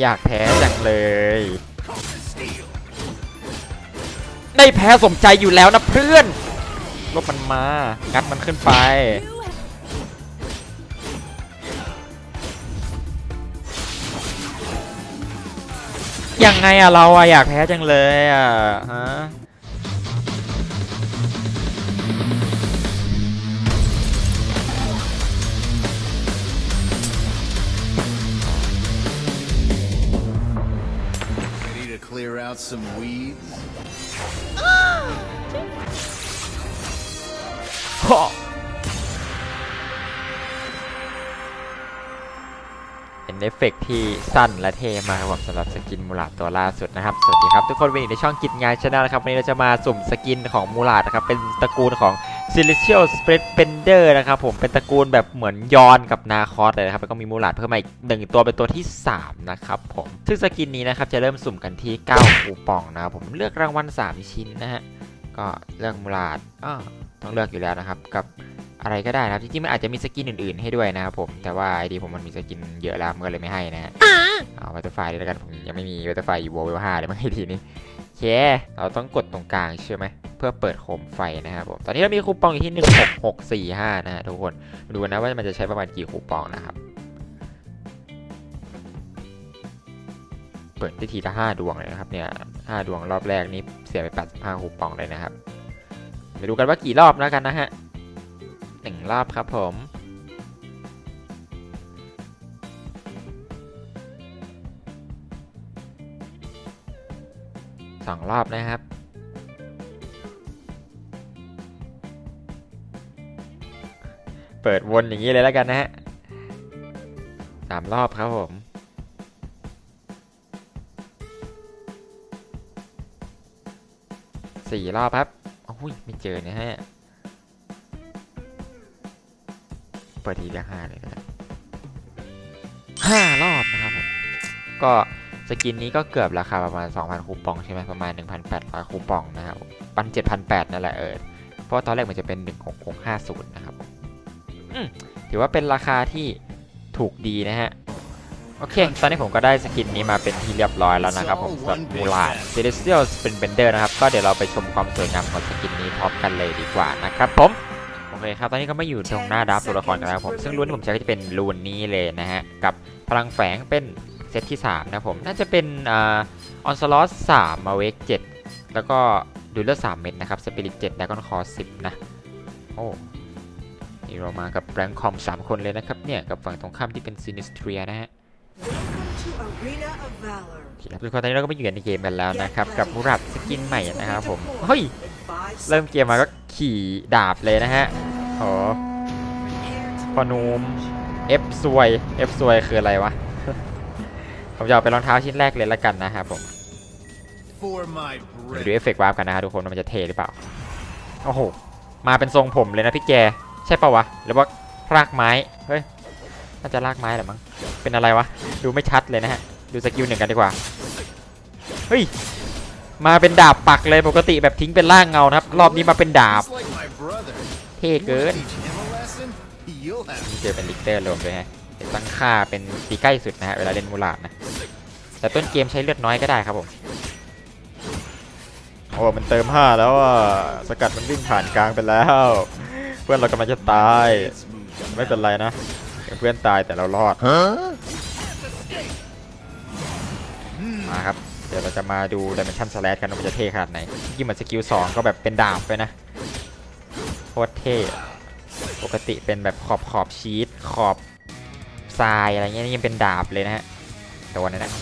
อยากแพ้จังเลย ได้แพ้สมใจอยู่แล้วนะเพื่อนลบมันมา งัดมันขึ้นไป ยังไงอะเราอะอยากแพ้จังเลยอะฮะ out some weeds? เป็นเอฟเฟกต์ที่สั้นและเท่มากครับสำหรับสกินมูลาดตัวล่าสุดนะครับ สวัสดีครับ ทุกคนวันนี้ในช่องกิจงานชาแนลนะครับ วันนี้เราจะมาสุ่มสกินของมูลาดนะครับ เป็นตระกูลของ Celestial Spread Bender นะครับผมเป็นตระกูลแบบเหมือนยอนกับนาคอสเลยนะครับแล้วก็มีมูลาดเพิ่มมาอีกหนึ่งตัวเป็นตัวที่ 3 นะครับผมซึ่งสกินนี้นะครับจะเริ่มสุ่มกันที่ 9 คูปองนะครับผมเลือกรางวัล 3 ชิ้นนะฮะก็เลือกมูลาดอ้อต้องเลือกอยู่แล้วนะครับกับอะไรก็ได้นะครับจริงๆมันอาจจะมีสกินอื่นๆให้ด้วยนะครับผมแต่ว่าไอดีผมมันมีสกินเยอะแล้วมันก็เลยไม่ให้นะฮะเอาวัตเตอร์ไฟเลยแล้วกันผมยังไม่มีวัตเตอร์ไฟอยู่โวลห้าเลยมั้งไอทีนี้ เค เราต้องกดตรงกลางใช่ไหม เพื่อเปิดโคมไฟนะครับผม ตอนนี้เรามีคูปองอยู่ที่ 16645 นะฮะทุกคน ดูนะว่ามันจะใช้ประมาณกี่คูปองนะครับ เปิดได้ทีละห้าดวงเลยนะครับเนี่ยห้าดวงรอบแรกนี้เสียไป 85 คูปองเลยนะครับมาดูกันว่ากี่รอบแล้วกันนะฮะหนึ่งรอบครับผม สองรอบนะครับ เปิดวนอย่างนี้เลยแล้วกันนะฮะสามรอบครับผมสี่รอบครับอุ้ยไม่เจอนะฮะ เปิดทีละห้าเลยนะห้ารอบนะครับผม ก็ สกินนี้ก็เกือบราคาประมาณ 2,000 คูปองใช่ไหมประมาณ 1,800 คูปองนะครับปัน7,800นั่นแหละเออเพราะว่าตอนแรกมันจะเป็น 16650 นะครับอืมถือว่าเป็นราคาที่ถูกดีนะฮะ โอเค ตอนนี้ผมก็ได้สกินนี้มาเป็นที่เรียบร้อยแล้วนะครับ ผมสำหรับมูลาดเซเลสเซียลเป็นเบนเดอร์นะครับ ก็เดี๋ยวเราไปชมความสวยงามของสกินนี้พร้อมกันเลยดีกว่านะครับผม โอเคครับ ตอนนี้ก็มาอยู่ตรงหน้าดับตัวละครกันแล้วครับผม ซึ่งรูนที่ผมใช้ก็จะเป็นรูนนี้เลยนะฮะ กับพลังแฝงเป็น เซตที่ 3 นะครับผม น่าจะเป็นอ่าออนสลอตสามมาเวกเจ็ดแล้วก็ดูเลอร์สามเม็ดนะครับสปิริตเจ็ดดากอนคอสิบนะ โอ้นี่เรามากับแรงคอม3คนเลยนะครับ เนี่ย กับฝั่งตรงข้ามที่เป็นซินิสเทรียนะฮะ to Arena of Valor. โอเคครับทุกคนตอนนี้เราก็มาอยู่กันในเกมกันแล้วนะครับ กับมูรับสกินใหม่นะครับผม เฮ้ย เริ่มเกมมาก็ขี่ดาบเลยนะฮะโอ้พอนูม F ซวย F ซวยคืออะไรวะ ผมจะเอาเป็นรองเท้าชิ้นแรกเลยละกันนะครับผม For my เดี๋ยว bread. ดูเอฟเฟกต์วาร์ปกันนะครับทุกคนว่ามันจะเทหรือเปล่า โอ้โห มาเป็นทรงผมเลยนะพี่แก ใช่ปะวะ หรือว่ารากไม้ เฮ้ย น่าจะรากไม้แหละมั้ง เป็นอะไรวะ ดูไม่ชัดเลยนะฮะ ดูสกิลหนึ่งกันดีกว่า เฮ้ย มาเป็นดาบปักเลยปกติแบบทิ้งเป็นร่างเงานะครับ รอบนี้มาเป็นดาบ Just like my brother. เท่เกิน Teach him a lesson. You'll have เจอเป็นลิกเตอร์รวมด้วยฮะเดี๋ยว ตั้งค่าเป็นตีใกล้สุดนะฮะเวลาเล่นมูลาดนะ แต่ต้นเกมใช้เลือดน้อยก็ได้ครับผมโอ้มันเติม 5 แล้วอะสกัดมันวิ่งผ่านกลางไปแล้ว เพื่อนเรากำลังจะตาย it smooth. ไม่เป็นไรนะถึงเพื่อนตายแต่เรารอดมาครับ เดี๋ยวเราจะมาดูดิเมนชันสแลชกันว่ามันจะเท่ขนาดไหนยิ่งเหมือนสกิล2ก็แบบเป็นดาบไปนะโคตรเท่อะปกติเป็นแบบขอบขอบชีตขอบ ทรายอะไรเงี้ยนี่ยังเป็นดาบเลยนะฮะแต่วันนั้นนะ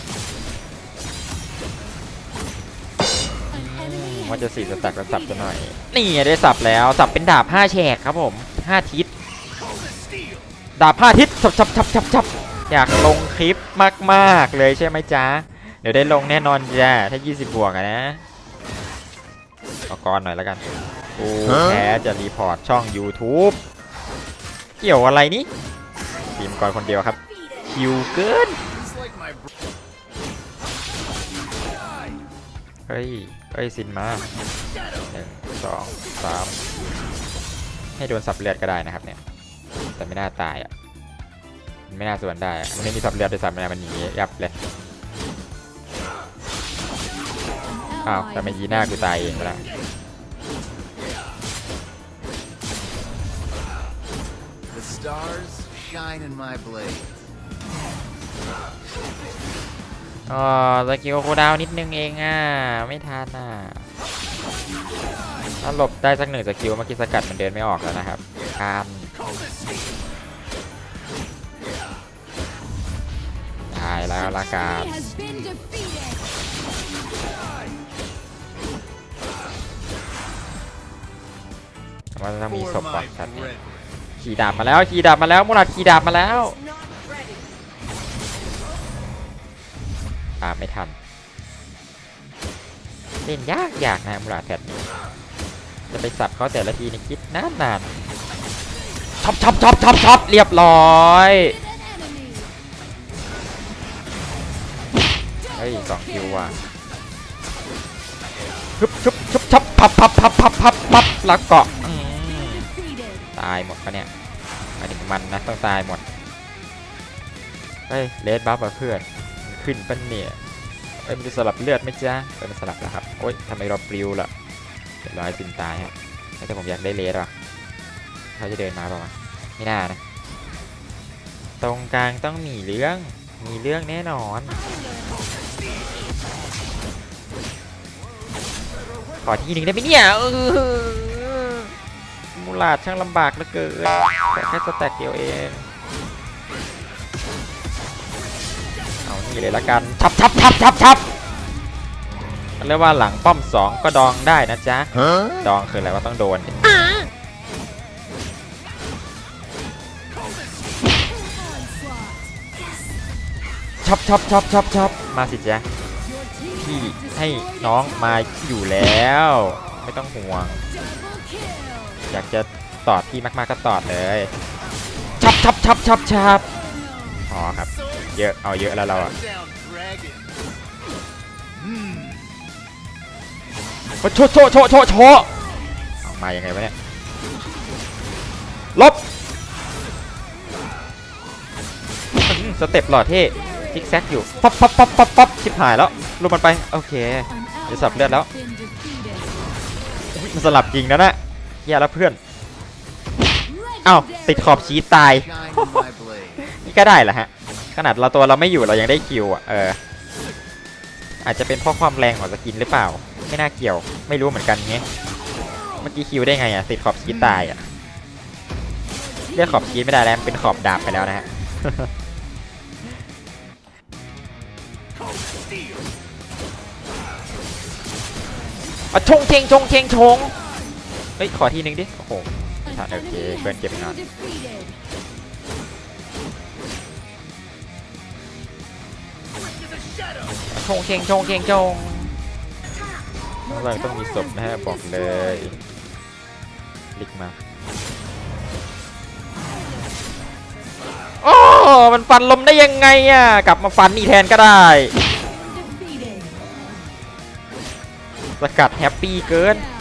ว่าจะสี่สแต็กแล้วสับจะหน่อย นี่ได้สับแล้วสับเป็นดาบ5แฉกครับผม5ทิศดาบ5ทิศชับชับชับชับชับอยากลงคลิปมากๆเลยใช่ไหมจ๊ะ เดี๋ยวได้ลงแน่นอนจ้าถ้า 20 บวกอะนะเอาก่อนหน่อยแล้วกันกูแพ้จะรีพอร์ตช่อง YouTube เกี่ยวอะไรนี่ ทีมก่อนคนเดียวครับคิวเกินเฮ้ยเฮ้ยซินมาหนึ่งสองสามให้โดนสับเลือดก็ได้นะครับเนี่ย แต่ไม่น่าตายอะไม่น่าสวนได้มันไม่มีซับเลือดด้วยซ้ำนมันหนียับเลยอ้าวแต่ไม่ยีหน้ากูตายเองไปแล้ว shine in my blade. อ๋อสกิลคูลดาวน์นิดนึงเองอะ ไม่ทันอะ ถ้าหลบได้สักหนึ่งสกิลเมื่อกี้สกัดมันเดินไม่ออกแล้วนะครับข้ามตายแล้วละกัน has been defeated. ว่าจะต้องมี For ศพก่อน my ชัดเนี่ย brethren. ขี่ดาบมาแล้วขี่ดาบมาแล้วมูราดขี่ดาบมาแล้วตามไม่ทันเล่นยากยากนะมูราดแพทนี้จะไปสับเขาแต่ละทีนี่คิดนานนานช็อปช็อปช็อปช็อปช็อปเรียบร้อยเฮ้ยสองคิวว่ะชุบชุบชุบชับพับพับพับพับพับพับแล้วเกาะตายหมดปะเนี่ยายถึงมันนะต้องตายหมดเฮ้ยเลดบัฟอะเพื่อนมันขึ้นปะเนี่ยเอ้ยมันจะสลับเลือดไหมจ๊ะเอ้ยมันสลับแล้วครับโอ๊ยทำไมเราปลิวล่ะเรียบร้อยซินตายฮะแต่ผมอยากได้เลดว่ะเขาจะเดินมาเปล่าวะไม่น่านะ ตรงกลางต้องมีเรื่องมีเรื่องแน่นอน ขอทีหนึ่งได้ไหมเนี่ย ลาดช่างลำบากเหลือเกินแต่แค่สแต็กเดียวเอง เอานี่เลยละกันชับชับชับชับชับเรียกว่าหลังป้อมสองก็ดองได้นะจ๊ะ ดองคืออะไรว่าต้องโดนชับชับชับชับชับมาสิจ๊ะพี่ให้น้องมาอยู่แล้ว ไม่ต้องห่วง อยากจะตอดพี่มากๆก็ตอดเลยชับชับชับชับชับอ๋อครับ เยอะ เอาเยอะแล้วเราอะ Down, dragon. Hmm. โชว์โชว์โชว์โชว์โชว์เอามายังไงวะเนี่ย ลบอื้อหือสเต็ปหล่อเท่ซิกแซกอยู่ ปั๊บปั๊บปั๊บปั๊บปั๊บชิบหายแล้วลูกมันไป โอเค An จะสับเลือดแล้ว ally has been defeated. อุ๊ยมันสลับจริงนะน่ะ แย่แล้วเพื่อนอ้าวติดขอบชีตตาย Shine in my blade. นี่ก็ได้แหละฮะ ขนาดเราตัวเราไม่อยู่เรายังได้คิวอะเออ อาจจะเป็นเพราะความแรงของสกินหรือเปล่า ไม่น่าเกี่ยว ไม่รู้เหมือนกันเงี้ยเมื่อกี้คิวได้ไงอะติดขอบชีตตายอะเรียกขอบชีตไม่ได้แล้วมันเป็นขอบดาบไปแล้วนะฮะอะชงเชงชงเชงชง เฮ้ย ขอทีนึงดิ โอ้โห An ทันโอเค enemy เพื่อน has เก็บ been งาน defeated. ชงเชงชงเชงชงข้างล่างต้องมีศพนะฮะบอกเลยลิกมาโอ้มันฟันลมได้ยังไงอะ กลับมาฟันนี่แทนก็ได้ Defeated. สกัดแฮปปี้เกิน Down.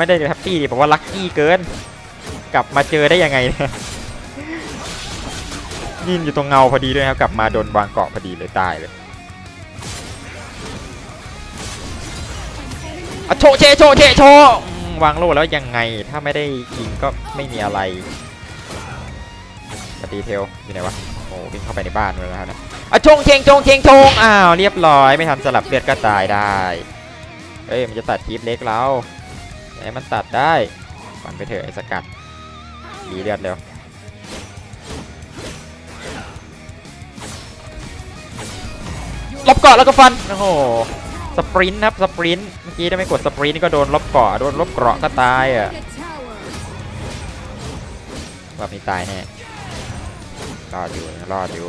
ไม่ได้แฮปปี้ดิบอกว่าลัคกี้เกิน กลับมาเจอได้ยังไงยยินอยู่ตรงเงาพอดีด้วยครับ กลับมาโดนวางเกาะพอดีเลยตายเลยอะโชว์เชโชว์เชโชว์วางโล่แล้วยังไงถ้าไม่ได้ยิงก็ไม่มีอะไรมาดีเทลอยู่ไหนวะโอ้วิ่งเข้าไปในบ้านเลยแล้วนะอะชงเชงชงเชงชงอ้าวเรียบร้อยไม่ทันสลับเลือดก็ตายได้เฮ้ยมันจะตัดทีปเล็กเรา อย่าให้มันตัดได้ฟันไปเถอะไอ้สกัดดีเลือดเร็วลบเกาะแล้วก็ฟัน โอ้โห สปรินต์ครับ สปรินต์ เมื่อกี้ได้ไม่กดสปรินต์ก็โดนลบเกาะ โดนลบเกราะก็ตายอะ the tower. รอบนี้ตายแน่ รอดอยู่ รอดอยู่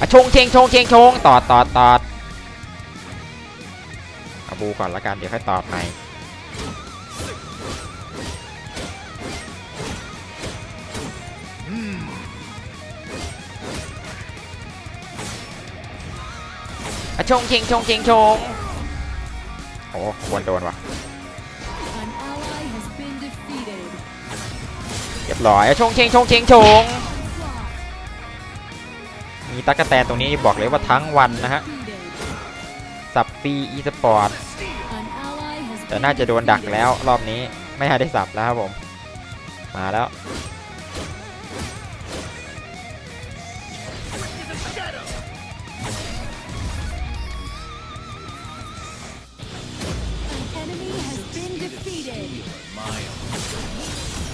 อะชงเชงชงเชงชงตอดตอดตอดเอาบูก่อนละกัน เดี๋ยวค่อยตอดใหม่ อะชงเชงชงเชงชงโอ้ควรโดนว่ะ An ally has been defeated. เรียบร้อยอะชงเชงชงเชงชง Onslaught. มีตั๊กแตนตรงนี้บอกเลยว่าทั้งวันนะฮะ defeated. สับฟรีอีสปอร์ต An ally has แต่ been น่าจะโดนดัก defeated. แล้วรอบนี้ไม่น่าได้สับแล้วครับผม มาแล้ว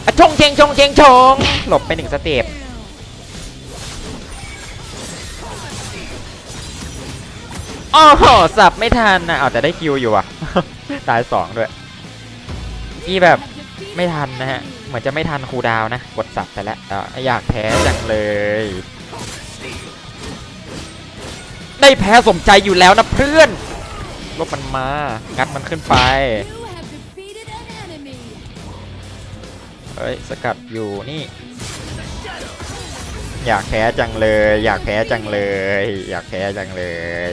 อะชงเชงชงเชงชงหลบไปหนึ่งสเต็ปอ้อโหสับไม่ทันนะเอาแต่ได้คิวอยู่อะ ตายสองด้วย นี่แบบไม่ทันนะฮะ เหมือนจะไม่ทันครูดาวน์นะ กดสับไปแล้วอะอยากแพ้จังเลย ได้แพ้สมใจอยู่แล้วนะเพื่อนลบมันมา งัดมันขึ้นไป เฮ้ยสกัดอยู่นี่ อยากแพ้จังเลย อยากแพ้จังเลย อยากแพ้จังเลย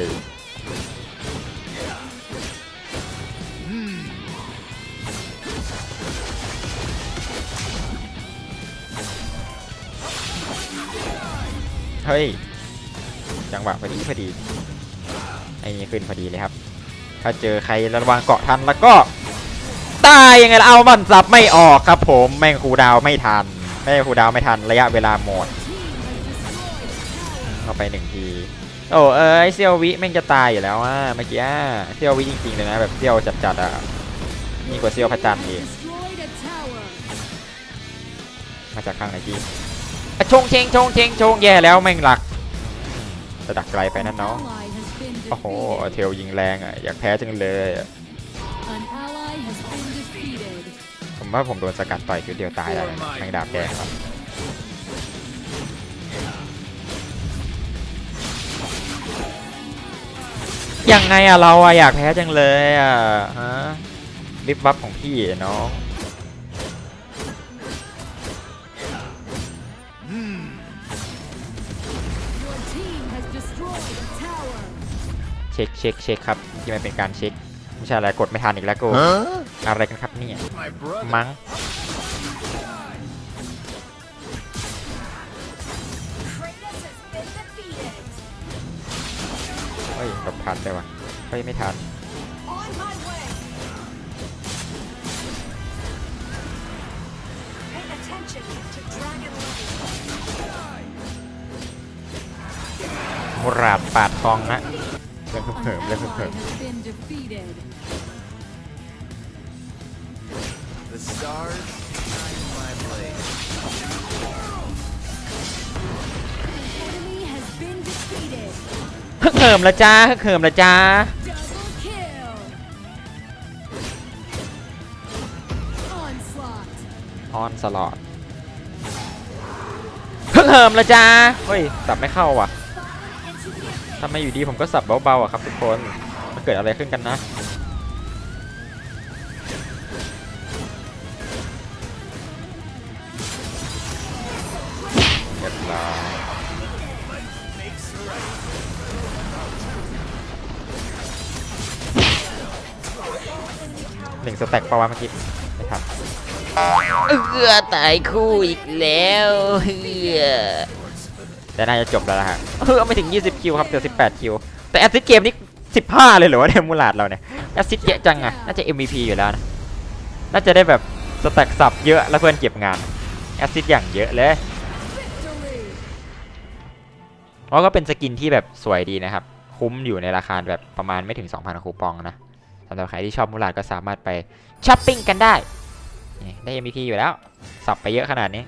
เฮ้ย จังหวะพอดีพอดีไอ้นี่ขึ้นพอดีเลยครับ ถ้าเจอใครระวังเกาะทันแล้วก็ ตายยังไงล่ะเอามันสับไม่ออกครับ ผมแม่งคูดาวไม่ทันไม่ครูดาวไม่ทันระยะเวลาหมดเข้าไปหนึ่งทีโอ้เอ้ยเซียววิแม่งจะตายอยู่แล้วอะเมื่อกี้อะเซียววิจริงๆเลยนะแบบเซียวจัดๆอะนี่กว่าเซียวพระจันทร์อีกมาจากข้างไหนจีชงเชงชงเชงชงแย่แล้วแม่งหลักจะดักไกลไปนั่นเน้อง Ally has been โอ้โหเทลยิงแรงอะอยากแพ้จังเลยอะ ว่าผมโดนสกัดต่อยชุดเดียวตายแล้วนะแม่งดาบแดงครับยังไงอะเราอะอยากแพ้จังเลยอะฮะวิบวับของพี่อะน้อง Your team has destroyed a tower. เช็คเช็คเช็คครับที่มันเป็นการเช็ค ไม่ใช่อะไรกดไม่ทันอีกแล้วกู Huh? อะไรกันครับเนี่ย My brother. มั้ง Kratos has been defeated. เฮ้ยหลบทันได้วะเฮ้ยไม่ทัน On my way. Pay attention to Dragon Lane. มุราดปาดทองนะ เรื่อง An เพิ่มๆเรื่อง ally เพิ่ม has been defeated. The stars shine in my blade. An enemy has been defeated. ๆฮึกเหิมละจ้าฮึกเหิมละจ้า Double kill. Onslaught. ออนสลอดฮึกเหิมละจ้าเฮ้ยสับไม่เข้าว่ะ ทำไมอยู่ดีผมก็สับเบาๆอะครับทุกคนมันเกิดอะไรขึ้นกันนะเรียบร้อยหนึ่งสแต็กปะวะเมื่อกี้ไม่ทันเออตายคู่อีกแล้วเฮือ แต่น่าจะจบแล้วนะฮะเออไม่ถึง 20 คิวครับเจอ18 คิว แต่แอสซิสเกมนี้ 15 เลยเหรอวะเนี่ยมูลาดเราเนี่ยแอสซิสเยอะจังอะน่าจะ MVP อยู่แล้วนะน่าจะได้แบบสแต็กสับเยอะแล้วเพื่อนเก็บงานแอสซิสอย่างเยอะเลย Victory. อ๋อก็เป็นสกินที่แบบสวยดีนะครับ คุ้มอยู่ในราคาแบบประมาณไม่ถึง 2,000 คูปองนะสำหรับใครที่ชอบมูลาดก็สามารถไปช้อปปิ้งกันได้ ได้ MVP อยู่แล้ว สับไปเยอะขนาดนี้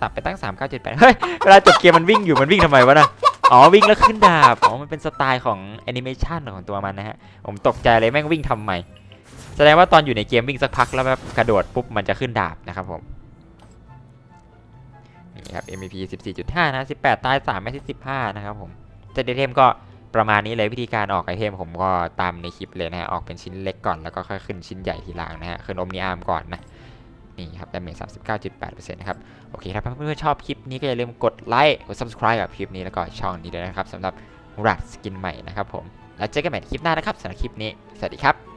สับไปตั้ง 3 9 7 8 เฮ้ย เวลาจบเกมมันวิ่งอยู่มันวิ่งทำไมวะนะอ๋อ วิ่งแล้วขึ้นดาบ อ๋อ มันเป็นสไตล์ของแอนิเมชันของตัวมันนะฮะ ผมตกใจเลยแม่งวิ่งทำไม แสดงว่าตอนอยู่ในเกมวิ่งสักพักแล้วแบบกระโดดปุ๊บมันจะขึ้นดาบนะครับผม นี่ครับ MVP 14.5 นะ 18 ตาย3ไม่ใช่15 นะครับผมเซตไอเทมก็ประมาณนี้เลยวิธีการออกไอเทมผมก็ตามในคลิปเลยนะฮะ ออกเป็นชิ้นเล็กก่อนแล้วก็ค่อยขึ้นชิ้นใหญ่ทีหลังนะฮะ ขึ้นอมนิอาร์มก่อนนะ นี่ครับดาเมจ39.8%นะครับ โอเคครับถ้าเพื่อนๆชอบคลิปนี้ก็อย่าลืมกดไลค์ กด subscribe กับคลิปนี้แล้วก็ช่องนี้ด้วยนะครับสำหรับรัดสกินใหม่นะครับผม แล้วเจอกันใหม่ในคลิปหน้านะครับสำหรับคลิปนี้ สวัสดีครับ